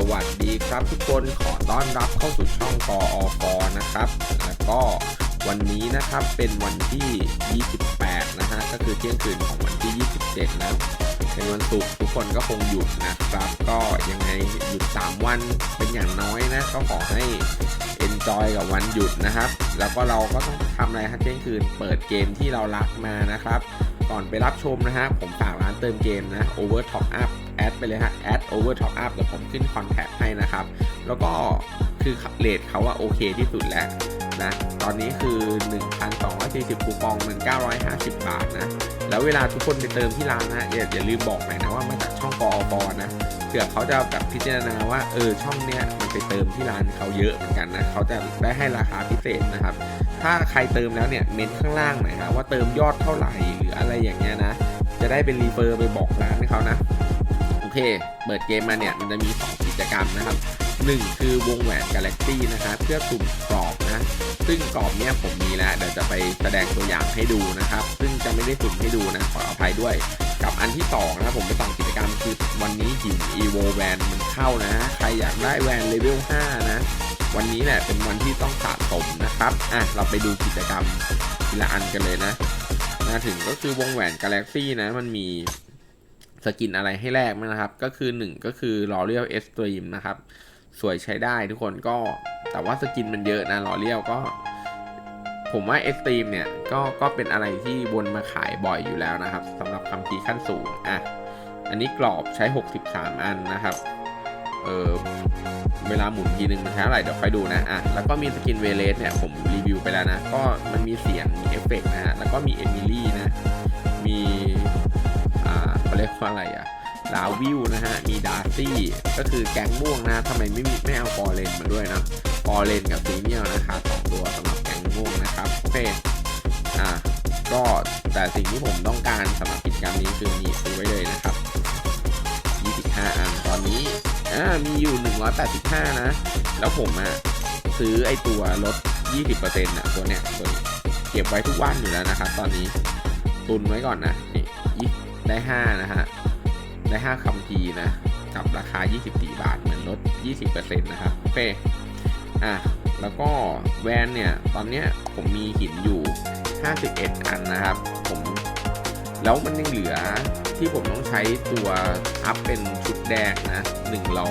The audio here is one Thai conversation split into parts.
สวัสดีครับทุกคนขอต้อนรับเข้าสู่ช่องกออกนะครับ แล้วก็วันนี้นะครับเป็นวันที่ 28 นะฮะก็คือเที่ยงคืนของวันที่ 27 นะเป็นวันศุกร์ทุกคนก็คงหยุดนะครับ ก็ยังไงหยุด 3 วันเป็นอย่างน้อยนะก็ขอให้ enjoy กับวันหยุดนะครับ แล้วก็เราก็ต้องทำอะไรฮะเที่ยงคืนเปิดเกมที่เรารักมานะครับ ก่อนไปรับชมนะฮะผมฝากร้านเติมเกมนะ Over Top Up แอดไปเลยฮะแอด Over Top Up เดี๋ยวผมขึ้นคอนแทคให้นะครับ แล้วก็คือเลทเขาว่าโอเคที่สุดแล้วนะ ตอนนี้คือ 1,240 คูปองมัน950 บาทนะ แล้วเวลาทุกคนไปเติมที่ร้านนะอย่าอย่าลืมบอกหน่อยนะว่ามาจากช่องกอปนะเผื่อเขาจะแบบพิจารณาว่าเออช่องเนี้ยมันไปเติมที่ร้านเขาเยอะเหมือนกันนะเขาจะได้ให้ราคาพิเศษนะครับ ถ้าใครเติมแล้วเนี่ยเม้นข้างล่างหน่อยนะว่าเติมยอดเท่าไหร่หรืออะไรอย่างเงี้ยนะ จะได้เป็นรีเฟอร์ไปบอกร้านให้เขานะ เค เปิดเกมมาเนี่ยมันจะมี 2 กิจกรรมนะครับ 1 คือวงแหวนกาแล็กซี่นะฮะเพื่อสุ่มกรอบนะซึ่งกรอบเนี้ยผมมีแล้วเดี๋ยวจะไปแสดงตัวอย่างให้ดูนะครับ ซึ่งจะไม่ได้สุ่มให้ดูนะขออภัยด้วย กับอันที่2นะผมไปสั่งกิจกรรมคือวันนี้หิน evo แวนมันเข้านะใครอยากได้แวนเลเวล5นะวันนี้แหละเป็นวันที่ต้องสะสมนะครับ อะ เราไปดูกิจกรรมทีละอันกันเลยนะ มาถึงก็คือวงแหวนกาแล็กซี่นะ มันมี สกินอะไรให้แลกนะครับ ก็คือ 1 ก็คือ l o r e a l e x t r e m e นะครับ สวยใช้ได้ทุกคนก็แต่ว่าสกินมันเยอะนะ l o r e a l ก็ ผมว่า e x t r e m e เนี่ยก็ก็เป็นอะไรที่วนมาขายบ่อยอยู่แล้วนะครับสำหรับคำพีขั้นสูงอะอันนี้กรอบใช้ 63 อันนะครับเออเวลาหมุนทีนึงมันใช้เท่าไหร่เดี๋ยวค่อยดูนะอะแล้วก็มีสกินเวเลสเนี่ยผมรีวิวไปแล้วนะ ก็มันมีเสียงมีเอฟเฟกต์นะฮะแล้วก็มีเอมิลี่นะ มี เรียกว่าอะไรอะลาวิวนะฮะ มีดาร์ซี่ ก็คือแก๊งม่วงนะทำไมไม่มีไม่เอาฟอร์เรนมาด้วยนะฟอร์เรนกับซีเนียลนะคะสองตัวสำหรับแก๊งม่วงนะครับโอเคอ่าก็แต่สิ่งที่ผมต้องการสำหรับกิจกรรมนี้คือนี่ซื้อไว้เลยนะครับ 25 อันตอนนี้อ่ามีอยู่ 185 นะ แล้วผมอะซื้อไอตัวลด 20%นะตัวเนี้ยตัวนี้เก็บไว้ทุกวันอยู่แล้วนะครับ ตอนนี้ตุนไว้ก่อนนะนี่ ได้ 5 นะฮะ ได้ 5คำพีนะ กับราคา 24 บาท เหมือนลด 20%นะครับ โอเค อะ แล้วก็แวนเนี่ย ตอนเนี้ยผมมีหินอยู่ 51 อันนะครับ ผม แล้วมันยังเหลือที่ผมต้องใช้ตัวอัพเป็นชุดแดงนะ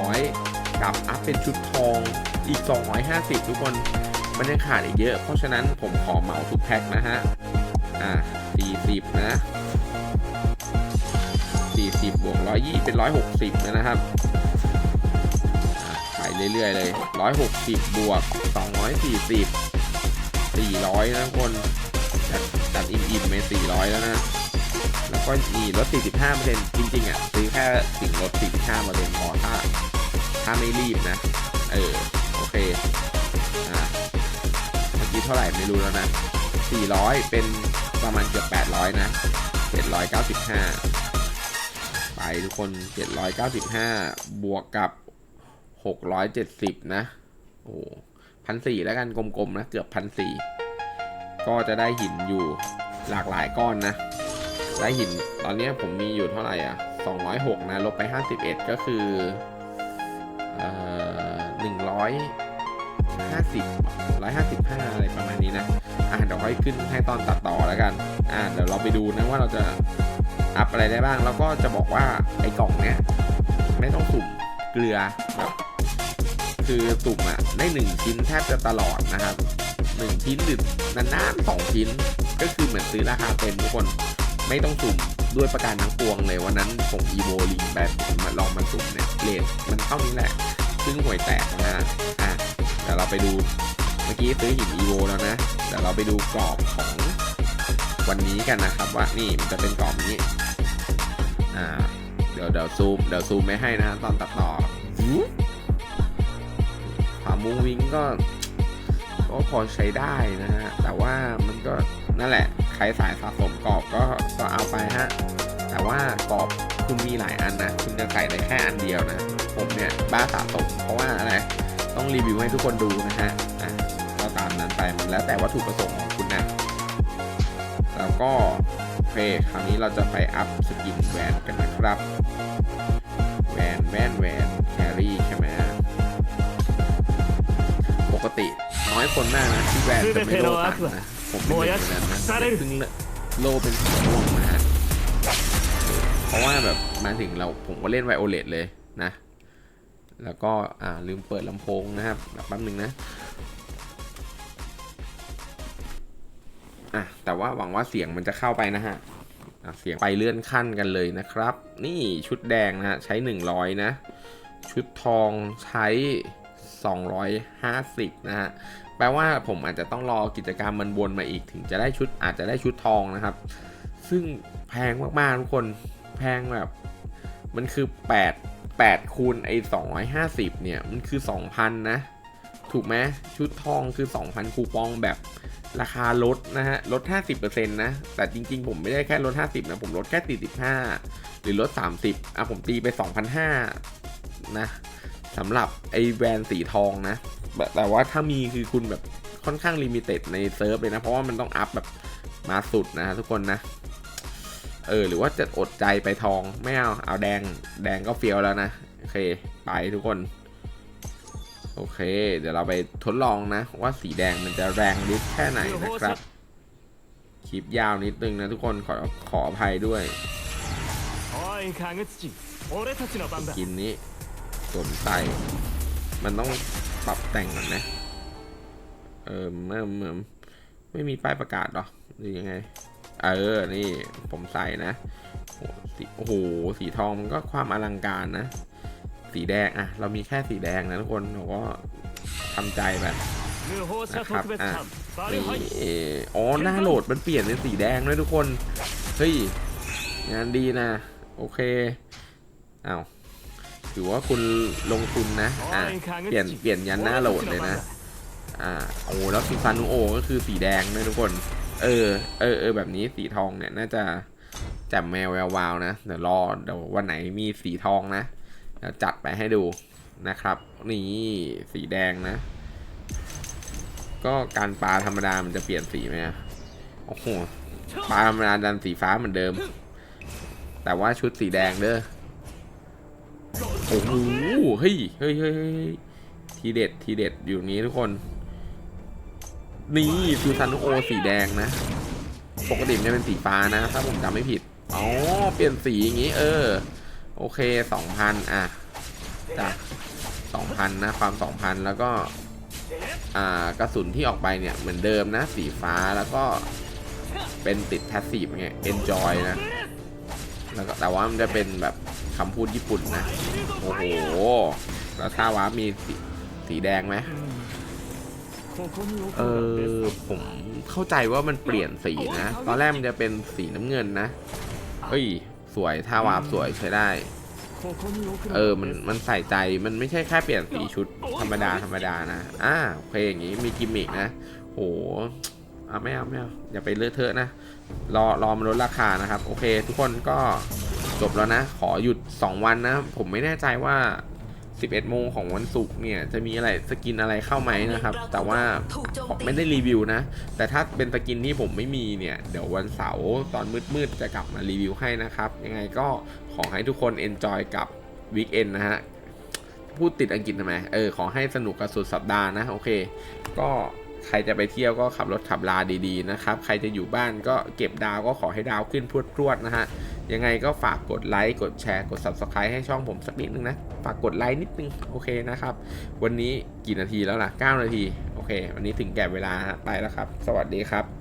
100 กับอัพเป็นชุดทองอีก 250 ทุกคน มันยังขาดอีกเยอะ เพราะฉะนั้นผมขอเหมาทุกแพ็คนะฮะ อะ40 นะ บวก120เป็น160นะครับไปเรื่อยๆเลย160บวก240 400นะทุกคนจัดจัดอิ่มๆไป400แล้วนะแล้วก็มีลด 45%จริงๆอะซื้อแค่สิ่งลด 45%พอถ้าถ้าไม่รีบนะ เออ โอเค อ่าเมื่อกี้เท่าไหร่ไม่รู้แล้วนะ 400 เป็นประมาณเกือบ 800 นะ 795 ทุกคน 795 บวกกับ 670 นะ โอ้พันสี่แล้วกันกลมๆนะ เกือบพันสี่ก็จะได้หินอยู่หลากหลายก้อนนะ ได้หินตอนนี้ผมมีอยู่เท่าไหร่อะ 206 นะ ลบไป 51 ก็คือเอ่อ150 155 อะไรประมาณนี้นะ อะเดี๋ยวค่อยขึ้นให้ตอนตัดต่อแล้วกัน อะเดี๋ยวเราไปดูนะว่าเราจะ อัพอะไรได้บ้าง แล้วก็จะบอกว่าไอ้กล่องเนี้ยไม่ต้องสุ่มเกลือแบบคือสุ่มอะได้หนึ่งชิ้นแทบจะตลอดนะครับหนึ่งชิ้นหรือนานๆสองชิ้น ก็คือเหมือนซื้อราคาเต็มทุกคนไม่ต้องสุ่มด้วยประการทั้งปวงเลยวันนั้นผมอีโวลิงแบบมาลองมาสุ่มเนี่ยเลทมันเท่านี้แหละ ซึ่งห่วยแตกนะฮะอะเดี๋ยวเราไปดูเมื่อกี้ซื้อหินอีโวแล้วนะเดี๋ยวเราไปดูกรอบของวันนี้กันนะครับว่านี่มันจะเป็นกรอบนี้ อ่า เดี๋ยวเดี๋ยวซูมเดี๋ยวซูมไม่ให้นะฮะตอนตัดต่อความมุ้งวิ้งก็ ก็พอใช้ได้นะฮะ แต่ว่ามันก็นั่นแหละ ใครสายสะสมกรอบก็ก็เอาไปฮะ แต่ว่ากรอบคุณมีหลายอันนะ คุณจะใส่ได้แค่อันเดียวนะ ผมเนี่ยบ้าสะสม เพราะว่าอะไร ต้องรีวิวให้ทุกคนดูนะฮะอะก็ตามนั้นไปมันแล้วแต่วัตถุประสงค์ของคุณนะ แล้วก็โอเคราวนี้เราจะไปอัพสกินแวนกันนะครับแวนแวนแวนแครี่ใช่ไหมปกติน้อยคนมากนะที่แวนจะไม่โลตันนะผมไม่เป็นแบบนั้นนะซึ่งโลเป็นสีม่วงนะฮะเพราะว่าแบบมาถึงเราผมก็เล่นไวโอเลตเลยนะ แล้วก็อ่าลืมเปิดลำโพงนะครับแป๊บนึงนะ อะแต่ว่าหวังว่าเสียงมันจะเข้าไปนะฮะอะเสียงไปเลื่อนขั้นกันเลยนะครับ นี่ชุดแดงนะฮะใช้ 100 นะ ชุดทองใช้ 250 นะฮะแปลว่าผมอาจจะต้องรอกิจกรรมมันวนมาอีกถึงจะได้ชุดอาจจะได้ชุดทองนะครับ ซึ่งแพงมากๆทุกคนแพงแบบ มันคือ 8 8คูณไอ้250 เนี่ย มันคือ 2,000 นะ ถูกไหมชุดทองคือ 2,000 คูปองแบบราคาลดนะฮะลด 50%นะ แต่จริงๆ ผมไม่ได้แค่ลด 50 นะ ผมลดแค่ 45 หรือลด 30 อะ ผมตีไป 2,500 นะสำหรับไอ้แวนสีทองนะ แต่ว่าถ้ามีคือคุณแบบค่อนข้างลิมิเต็ดในเซิร์ฟเลยนะ เพราะว่ามันต้องอัพแบบมาสุดนะฮะทุกคนนะ เออ หรือว่าจะอดใจไปทองไม่เอา เอาแดง แดงก็เฟี้ยวแล้วนะ โอเค ไปทุกคน โอเค เดี๋ยวเราไปทดลองนะ ว่าสีแดงมันจะแรงลิฟแค่ไหนนะครับ คลิปยาวนิดนึงนะทุกคนขอขออภัยด้วยกินนี้สนใจมันต้องปรับแต่งก่นนะ เออเมื่อเมื่อไม่มีป้ายประกาศหรอหรือยังไง เออ นี่ผมใส่นะ โอ้โห สีทองมันก็ความอลังการนะ สีแดงอะเรามีแค่สีแดงนะทุกคนเราก็ทำใจไปนะครับอะนี่อ๋อหน้าโหลดมันเปลี่ยนเป็นสีแดงเลยทุกคนเฮ้ยงานดีนะ โอเคเอาถือว่าคุณลงทุนนะอะเปลี่ยนเปลี่ยนยันหน้าโหลดเลยนะอ่าโอ้แล้วซีฟานุโอก็คือสีแดงเลยทุกคน เออ เออเออแบบนี้สีทองเนี่ยน่าจะจับแมวแวววาวนะ เดี๋ยวรอเดี๋ยววันไหนมีสีทองนะ จัดไปให้ดูนะครับ นี่สีแดงนะ ก็การปลาธรรมดามันจะเปลี่ยนสีไหมอะโอ้โหปลาธรรมดาดันสีฟ้าเหมือนเดิม แต่ว่าชุดสีแดงเด้อโอ้โหเฮ้ยเฮ้ยเฮ้ยเฮ้ยทีเด็ดทีเด็ดอยู่นี้ทุกคน นี่ซูซานุโอสีแดงนะปกติมันจะเป็นสีฟ้านะ ถ้าผมจำไม่ผิด อ๋อ เปลี่ยนสีอย่างนี้ เออ โอเคสองพันอะจ้ะสองพันนะ ความสองพันแล้วก็อ่ากระสุนที่ออกไปเนี่ย เหมือนเดิมนะ สีฟ้าแล้วก็เป็นติดแพสซีฟไง enjoy นะ แล้วก็แต่ว่ามันจะเป็นแบบคำพูดญี่ปุ่นนะ โอ้โห แล้วท่าวามีสีสีแดงไหมเออผมเข้าใจว่ามันเปลี่ยนสีนะ ตอนแรกมันจะเป็นสีน้ำเงินนะ เฮ้ย สวยถ้าวาร์ปสวยใช้ได้ เออมันมันใส่ใจมันไม่ใช่แค่เปลี่ยนสีชุดธรรมดาธรรมดานะอ่าโอเคอย่างนี้มีกิมมิกนะโหเอาไม่เอาไม่เอาอย่าไปเลือะเทอะนะรอรอมัลดราคานะครับ โอเค ทุกคนก็จบแล้วนะ ขอหยุด 2 วันนะ ผมไม่แน่ใจว่า 11 โมงของวันศุกร์เนี่ยจะมีอะไรสกินอะไรเข้าไหมนะครับ แต่ว่าผมไม่ได้รีวิวนะ แต่ถ้าเป็นสกินที่ผมไม่มีเนี่ย เดี๋ยววันเสาร์ตอนมืดๆจะกลับมารีวิวให้นะครับ ยังไงก็ขอให้ทุกคน enjoy กับวีคเอนนะฮะพูดติดอังกฤษทำไมเออขอให้สนุกกับสุดสัปดาห์นะโอเค ก็ใครจะไปเที่ยวก็ขับรถขับลาดีๆนะครับ ใครจะอยู่บ้านก็เก็บดาวก็ขอให้ดาวขึ้นพรวดๆนะฮะ ยังไงก็ฝากกดไลค์ กดแชร์ กด subscribe ให้ช่องผมสักนิดนึงนะ ฝากกดไลค์นิดนึง โอเคนะครับ วันนี้กี่นาทีแล้วล่ะ 9 นาที โอเค วันนี้ถึงแก่เวลาฮะไปแล้วครับ สวัสดีครับ